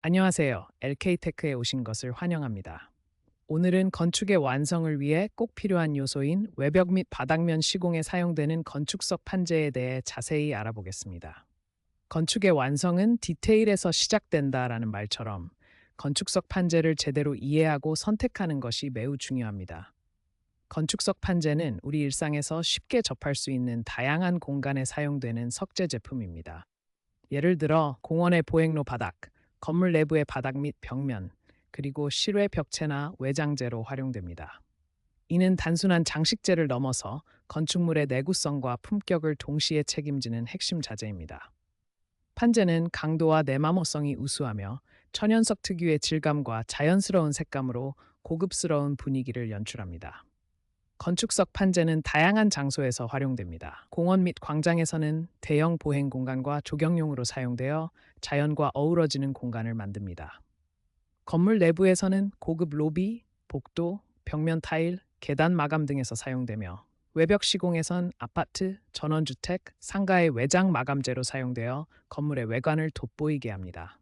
안녕하세요. LK테크에 오신 것을 환영합니다. 오늘은 건축의 완성을 위해 꼭 필요한 요소인 외벽 및 바닥면 시공에 사용되는 건축석 판재에 대해 자세히 알아보겠습니다. 건축의 완성은 디테일에서 시작된다라는 말처럼 건축석 판재를 제대로 이해하고 선택하는 것이 매우 중요합니다. 건축석 판재는 우리 일상에서 쉽게 접할 수 있는 다양한 공간에 사용되는 석재 제품입니다. 예를 들어 공원의 보행로 바닥, 건물 내부의 바닥 및 벽면, 그리고 실외 벽체나 외장재로 활용됩니다. 이는 단순한 장식재를 넘어서 건축물의 내구성과 품격을 동시에 책임지는 핵심 자재입니다. 판재는 강도와 내마모성이 우수하며 천연석 특유의 질감과 자연스러운 색감으로 고급스러운 분위기를 연출합니다. 건축석 판재는 다양한 장소에서 활용됩니다. 공원 및 광장에서는 대형 보행 공간과 조경용으로 사용되어 자연과 어우러지는 공간을 만듭니다. 건물 내부에서는 고급 로비, 복도, 벽면 타일, 계단 마감 등에서 사용되며 외벽 시공에선 아파트, 전원주택, 상가의 외장 마감재로 사용되어 건물의 외관을 돋보이게 합니다.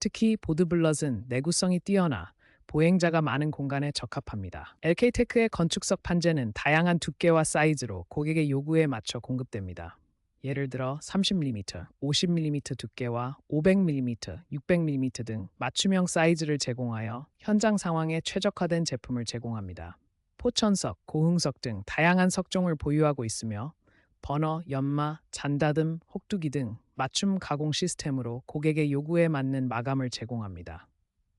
특히 보드블럿은 내구성이 뛰어나 보행자가 많은 공간에 적합합니다. LK테크의 건축석 판재는 다양한 두께와 사이즈로 고객의 요구에 맞춰 공급됩니다. 예를 들어 30mm, 50mm 두께와 500mm, 600mm 등 맞춤형 사이즈를 제공하여 현장 상황에 최적화된 제품을 제공합니다. 포천석, 고흥석 등 다양한 석종을 보유하고 있으며 버너, 연마, 잔다듬, 혹두기 등 맞춤 가공 시스템으로 고객의 요구에 맞는 마감을 제공합니다.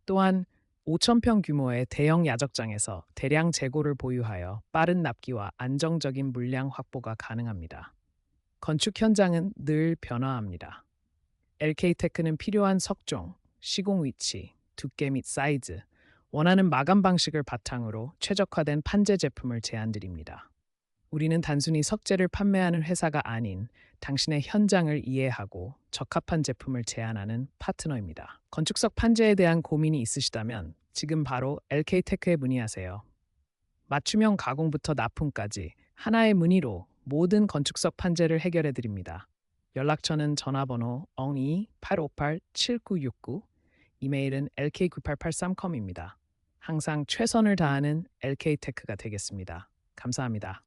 또한 5,000평 규모의 대형 야적장에서 대량 재고를 보유하여 빠른 납기와 안정적인 물량 확보가 가능합니다. 건축 현장은 늘 변화합니다. LK테크는 필요한 석종, 시공 위치, 두께 및 사이즈, 원하는 마감 방식을 바탕으로 최적화된 판재 제품을 제안드립니다. 우리는 단순히 석재를 판매하는 회사가 아닌 당신의 현장을 이해하고 적합한 제품을 제안하는 파트너입니다. 건축석 판재에 대한 고민이 있으시다면 지금 바로 LK테크에 문의하세요. 맞춤형 가공부터 납품까지 하나의 문의로 모든 건축석 판재를 해결해 드립니다. 연락처는 전화번호 02-858-7969, 이메일은 lk9883.com입니다. 항상 최선을 다하는 LK테크가 되겠습니다. 감사합니다.